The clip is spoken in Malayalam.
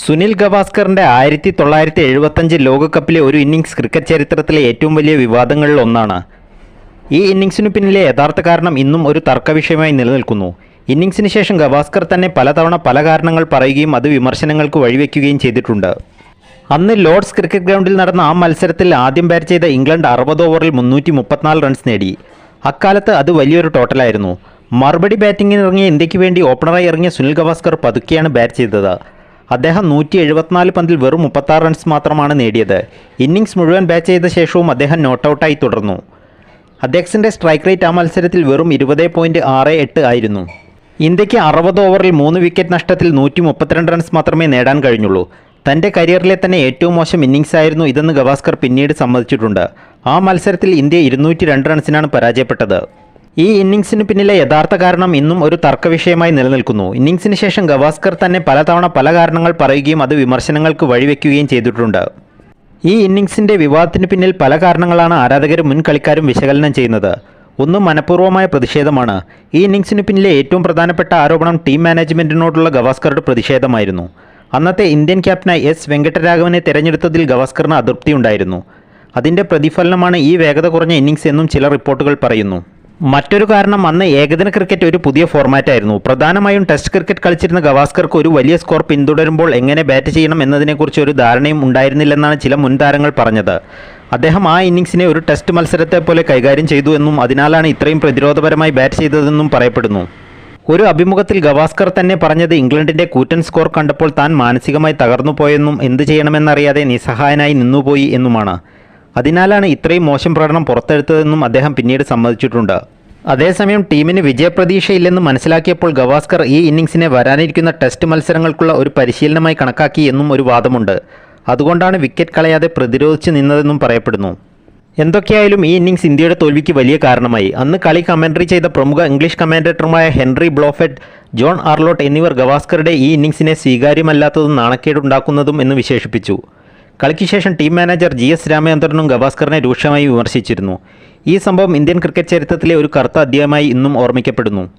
സുനിൽ ഗവാസ്കറിന്റെ ആയിരത്തി തൊള്ളായിരത്തി എഴുപത്തഞ്ച് ലോകകപ്പിലെ ഒരു ഇന്നിങ്സ് ക്രിക്കറ്റ് ചരിത്രത്തിലെ ഏറ്റവും വലിയ വിവാദങ്ങളിൽ ഒന്നാണ്. ഈ ഇന്നിങ്സിനു പിന്നിലെ യഥാർത്ഥ കാരണം ഇന്നും ഒരു തർക്കവിഷയമായി നിലനിൽക്കുന്നു. ഇന്നിങ്സിന് ശേഷം ഗവാസ്കർ തന്നെ പലതവണ പല കാരണങ്ങൾ പറയുകയും അത് വിമർശനങ്ങൾക്ക് വഴിവെക്കുകയും ചെയ്തിട്ടുണ്ട്. അന്ന് ലോർഡ്സ് ക്രിക്കറ്റ് ഗ്രൗണ്ടിൽ നടന്ന ആ മത്സരത്തിൽ ആദ്യം ബാറ്റ് ചെയ്ത ഇംഗ്ലണ്ട് അറുപത് ഓവറിൽ മുന്നൂറ്റി മുപ്പത്തിനാല് റൺസ് നേടി. അക്കാലത്ത് അത് വലിയൊരു ടോട്ടലായിരുന്നു. മറുപടി ബാറ്റിംഗിനിറങ്ങിയ ഇന്ത്യയ്ക്ക് വേണ്ടി ഓപ്പണറായി ഇറങ്ങിയ സുനിൽ ഗവാസ്കർ പതുക്കെയാണ് ബാറ്റ് ചെയ്തത്. അദ്ദേഹം നൂറ്റി എഴുപത്തിനാല് പന്തിൽ വെറും മുപ്പത്താറ് റൺസ് മാത്രമാണ് നേടിയത്. ഇന്നിംഗ്സ് മുഴുവൻ ബാറ്റ് ചെയ്ത ശേഷവും അദ്ദേഹം നോട്ടൗട്ടായി തുടർന്നു. അദ്ദേഹത്തിന്റെ സ്ട്രൈക്ക് റേറ്റ് ആ മത്സരത്തിൽ വെറും ഇരുപത് പോയിന്റ് ആറ് എട്ട് ആയിരുന്നു. ഇന്ത്യയ്ക്ക് അറുപത് ഓവറിൽ മൂന്ന് വിക്കറ്റ് നഷ്ടത്തിൽ നൂറ്റി മുപ്പത്തിരണ്ട് റൺസ് മാത്രമേ നേടാൻ കഴിഞ്ഞുള്ളൂ. തന്റെ കരിയറിലെ തന്നെ ഏറ്റവും മോശം ഇന്നിംഗ്സ് ആയിരുന്നു ഇതെന്ന് ഗവാസ്കർ പിന്നീട് സമ്മതിച്ചിട്ടുണ്ട്. ആ മത്സരത്തിൽ ഇന്ത്യ ഇരുന്നൂറ്റി രണ്ട് റൺസിനാണ് പരാജയപ്പെട്ടത്. ഈ ഇന്നിംഗ്സിന് പിന്നിലെ യഥാർത്ഥ കാരണം ഇന്നും ഒരു തർക്കവിഷയമായി നിലനിൽക്കുന്നു. ഇന്നിംഗ്സിന് ശേഷം ഗവാസ്കർ തന്നെ പലതവണ പല കാരണങ്ങൾ പറയുകയും അത് വിമർശനങ്ങൾക്ക് വഴിവെക്കുകയും ചെയ്തിട്ടുണ്ട്. ഈ ഇന്നിംഗ്സിന്റെ വിവാദത്തിന് പിന്നിൽ പല കാരണങ്ങളാണ് ആരാധകരും മുൻ കളിക്കാരും വിശകലനം ചെയ്യുന്നത്. ഒന്ന് മനഃപൂർവമായ പ്രതിഷേധമാണ്. ഈ ഇന്നിംഗ്സിന് പിന്നിലെ ഏറ്റവും പ്രധാനപ്പെട്ട ആരോപണം ടീം മാനേജ്മെന്റിനോടുള്ള ഗവാസ്കറുടെ പ്രതിഷേധമായിരുന്നു. അന്നത്തെ ഇന്ത്യൻ ക്യാപ്റ്റനായി എസ് വെങ്കട്ടരാഘവനെ തിരഞ്ഞെടുത്തതിൽ ഗവാസ്കറിന് അതൃപ്തിയുണ്ടായിരുന്നു. അതിന്റെ പ്രതിഫലനമാണ് ഈ വേഗത കുറഞ്ഞ ഇന്നിംഗ്സ് എന്നും ചില റിപ്പോർട്ടുകൾ പറയുന്നു. മറ്റൊരു കാരണം അന്ന് ഏകദിന ക്രിക്കറ്റ് ഒരു പുതിയ ഫോർമാറ്റ് ആയിരുന്നു. പ്രധാനമായും ടെസ്റ്റ് ക്രിക്കറ്റ് കളിച്ചിരുന്ന ഗവാസ്കർക്ക് ഒരു വലിയ സ്കോർ പിന്തുടരുമ്പോൾ എങ്ങനെ ബാറ്റ് ചെയ്യണം എന്നതിനെക്കുറിച്ച് ഒരു ധാരണയും ഉണ്ടായിരുന്നില്ലെന്നാണ് ചില മുൻ താരങ്ങൾ പറഞ്ഞത്. അദ്ദേഹം ആ ഇന്നിംഗ്സിനെ ഒരു ടെസ്റ്റ് മത്സരത്തെ പോലെ കൈകാര്യം ചെയ്തു എന്നും അതിനാലാണ് ഇത്രയും പ്രതിരോധപരമായി ബാറ്റ് ചെയ്തതെന്നും പറയപ്പെടുന്നു. ഒരു അഭിമുഖത്തിൽ ഗവാസ്കർ തന്നെ പറഞ്ഞത് ഇംഗ്ലണ്ടിന്റെ കൂറ്റൻ സ്കോർ കണ്ടപ്പോൾ താൻ മാനസികമായി തകർന്നു പോയെന്നും എന്ത് ചെയ്യണമെന്നറിയാതെ നിസ്സഹായനായി നിന്നുപോയി എന്നുമാണ്. അതിനാലാണ് ഇത്രയും മോശം പ്രകടനം പുറത്തെടുത്തതെന്നും അദ്ദേഹം പിന്നീട് സമ്മതിച്ചിട്ടുണ്ട്. അതേസമയം ടീമിന് വിജയപ്രതീക്ഷയില്ലെന്ന് മനസ്സിലാക്കിയപ്പോൾ ഗവാസ്കർ ഈ ഇന്നിംഗ്സിനെ വരാനിരിക്കുന്ന ടെസ്റ്റ് മത്സരങ്ങൾക്കുള്ള ഒരു പരിശീലനമായി കണക്കാക്കി എന്നും ഒരു വാദമുണ്ട്. അതുകൊണ്ടാണ് വിക്കറ്റ് കളയാതെ പ്രതിരോധിച്ച് നിന്നതെന്നും പറയപ്പെടുന്നു. എന്തൊക്കെയായാലും ഈ ഇന്നിംഗ്സ് ഇന്ത്യയുടെ തോൽവിക്ക് വലിയ കാരണമായി. അന്ന് കളി കമന്ററി ചെയ്ത പ്രമുഖ ഇംഗ്ലീഷ് കമാൻഡേറ്ററുമായ ഹെൻറി ബ്ലോഫെറ്റ് ജോൺ ആർലോട്ട് എന്നിവർ ഗവാസ്കറുടെ ഈ ഇന്നിംഗ്സിനെ സ്വീകാര്യമല്ലാത്തതും നാണക്കേടുണ്ടാക്കുന്നതും എന്ന് വിശേഷിപ്പിച്ചു. കളിക്ക് ശേഷം ടീം മാനേജർ ജി എസ് രാമചന്ദ്രനും ഗവാസ്കറിനെ രൂക്ഷമായി വിമർശിച്ചിരുന്നു. ഈ സംഭവം ഇന്ത്യൻ ക്രിക്കറ്റ് ചരിത്രത്തിലെ ഒരു കറുത്ത അധ്യായമായി ഇന്നും ഓർമ്മിക്കപ്പെടുന്നു.